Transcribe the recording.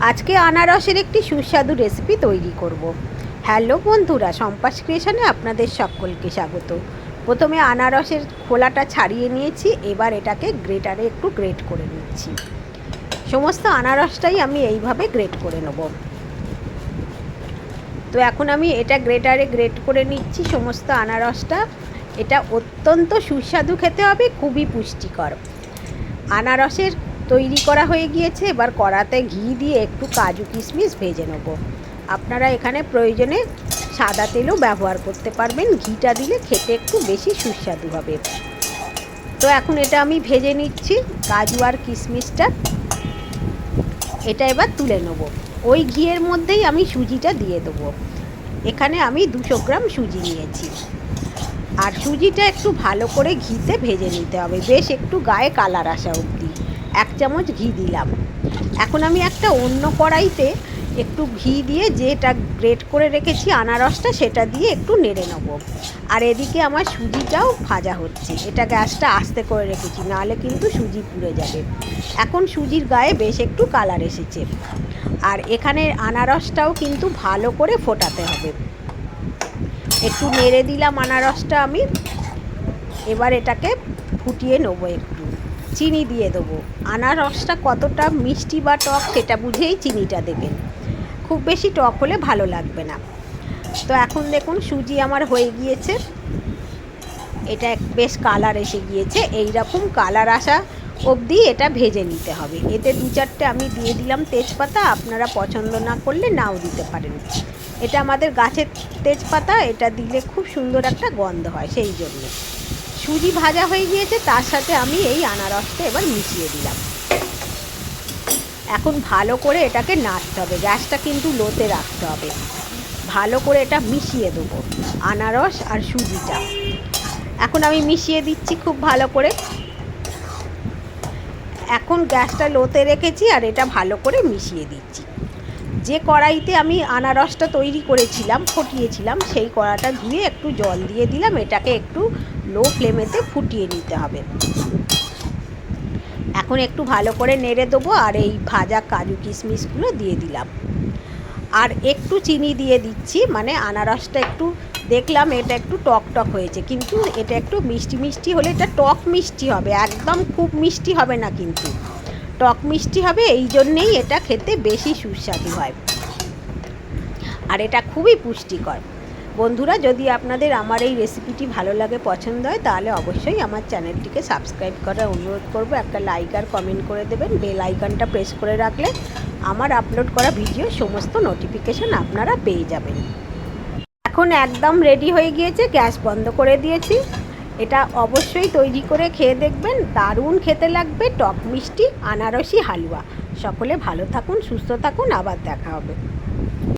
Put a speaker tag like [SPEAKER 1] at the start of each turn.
[SPEAKER 1] আজকে আনারসের একটি সুস্বাদু রেসিপি তৈরি করব। হ্যালো বন্ধুরা সম্পাস ক্রিয়েশনে আপনাদের সকলকে স্বাগত। প্রথমে আনারসের খোলাটা ছাড়িয়ে নিয়েছি, এবার এটাকে গ্রেটারে একটু গ্রেট করে নিচ্ছি। সমস্ত আনারসটাই আমি এইভাবে গ্রেট করে নেব। তো এখন আমি এটা গ্রেটারে গ্রেট করে নিচ্ছি, সমস্ত আনারসটা। এটা অত্যন্ত সুস্বাদু খেতে হবে, খুবই পুষ্টিকর। আনারসের তৈরি করা হয়ে গিয়েছে। এবার কড়াতে ঘি দিয়ে একটু কাজু কিশমিশ ভেজে নেব। আপনারা এখানে প্রয়োজনে সাদা তেলও ব্যবহার করতে পারবেন। ঘিটা দিলে খেতে একটু বেশি সুস্বাদু হবে। তো এখন এটা আমি ভেজে নিচ্ছি। কাজু আর কিশমিশটা এটা এবার তুলে নেব। ওই ঘিয়ের মধ্যেই আমি সুজিটা দিয়ে দেবো। এখানে আমি দুশো গ্রাম সুজি নিয়েছি। আর সুজিটা একটু ভালো করে ঘিতে ভেজে নিতে হবে। বেশ একটু গায়ে কালার আসা অবধি। এক চামচ ঘি দিলাম। এখন আমি একটা অন্য কড়াইতে একটু ঘি দিয়ে যেটা গ্রেট করে রেখেছি আনারসটা সেটা দিয়ে একটু নেড়ে নেব। আর এদিকে আমার সুজিটাও ভাজা হচ্ছে। এটা গ্যাসটা আস্তে করে রেখেছি, নাহলে কিন্তু সুজি পুড়ে যাবে। এখন সুজির গায়ে বেশ একটু কালার এসেছে। আর এখানে আনারসটাও কিন্তু ভালো করে ফোটাতে হবে। একটু নেড়ে দিলাম আনারসটা আমি। এবার এটাকে ফুটিয়ে নেব একটু। চিনি দিয়ে দেবো। আনারসটা কতটা মিষ্টি বা টক সেটা বুঝেই চিনিটা দেবেন। খুব বেশি টক হলে ভালো লাগবে না। তো এখন দেখুন, সুজি আমার হয়ে গিয়েছে। এটা বেশ কালার এসে গিয়েছে। এই রকম কালার আসা অবধি এটা ভেজে নিতে হবে। এতে দু চারটে আমি দিয়ে দিলাম তেজপাতা। আপনারা পছন্দ না করলে নাও দিতে পারেন। এটা আমাদের গাছের তেজপাতা। এটা দিলে খুব সুন্দর একটা গন্ধ হয় সেই জন্য। সুজি ভাজা হয়ে গিয়েছে, তার সাথে আমি এই আনারসটা এবার মিশিয়ে দিলাম। এখন ভালো করে এটাকে নাড়তে হবে, গ্যাসটা কিন্তু লোতে রাখতে হবে। ভালো করে এটা মিশিয়ে দেবো, আনারস আর সুজিটা। এখন আমি মিশিয়ে দিচ্ছি খুব ভালো করে। এখন গ্যাসটা লোতে রেখেছি আর এটা ভালো করে মিশিয়ে দিচ্ছি। যে কড়াইতে আমি আনারসটা তৈরি করেছিলাম, ফটিয়েছিলাম, সেই কড়াটা ধুয়ে একটু জল দিয়ে দিলাম, এটাকে একটু লো ফ্লেমেতে ফুটিয়ে নিতে হবে। এখন একটু ভালো করে নেড়ে দেবো আর এই ভাজা কাজু কিশমিশগুলো দিয়ে দিলাম। আর একটু চিনি দিয়ে দিচ্ছি মানে আনারসটা একটু দেখলাম এটা একটু টক টক হয়েছে, কিন্তু এটা একটু মিষ্টি মিষ্টি হলে এটা টক মিষ্টি হবে, একদম খুব মিষ্টি হবে না কিন্তু। টক মিষ্টি হবে, এই জন্যেই এটা খেতে বেশি সুস্বাদু হয়। আর এটা খুবই পুষ্টিকর। বন্ধুরা, যদি আপনাদের আমার এই রেসিপিটি ভালো লাগে, পছন্দ হয়, তাহলে অবশ্যই আমার চ্যানেলটিকে সাবস্ক্রাইব করার অনুরোধ করব। একটা লাইক আর কমেন্ট করে দেবেন বেল আইকনটা প্রেস করে রাখলে আমার আপলোড করা ভিডিও সমস্ত নোটিফিকেশন আপনারা পেয়ে যাবেন। এখন একদম রেডি হয়ে গিয়েছে, গ্যাস বন্ধ করে দিয়েছি। এটা অবশ্যই তৈরি করে খেয়ে দেখবেন, দারুণ খেতে লাগবে, টক মিষ্টি, আনারসি, হালুয়া। সকলে ভালো থাকুন, সুস্থ থাকুন, আবার দেখা হবে।